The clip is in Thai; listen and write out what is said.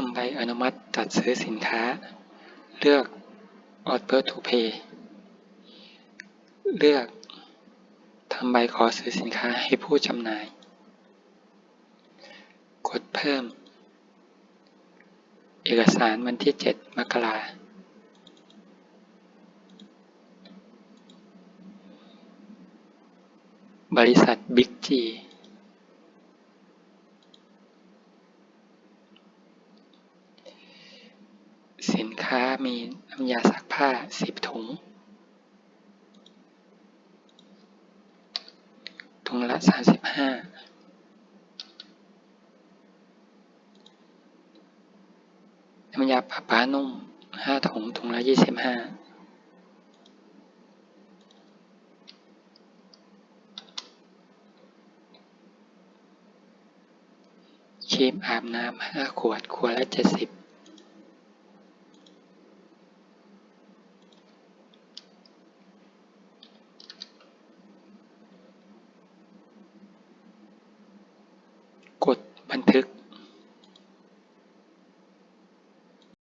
ทำใบอนุมัติจัดซื้อสินค้า เลือก Order to Pay เลือกทำใบขอซื้อสินค้าให้ผู้จำหน่าย กดเพิ่ม เอกสารวันที่ 7 มกราบริษัทบิ๊กจี สินค้ามีน้ำยาซักผ้า 10 ถุง ถุงละ 35 น้ำยาปะผ้านุ่ม 5 ถุง ถุงละ 25ครีมอาบน้ำ5ขวด ขวดละ70 กดบันทึก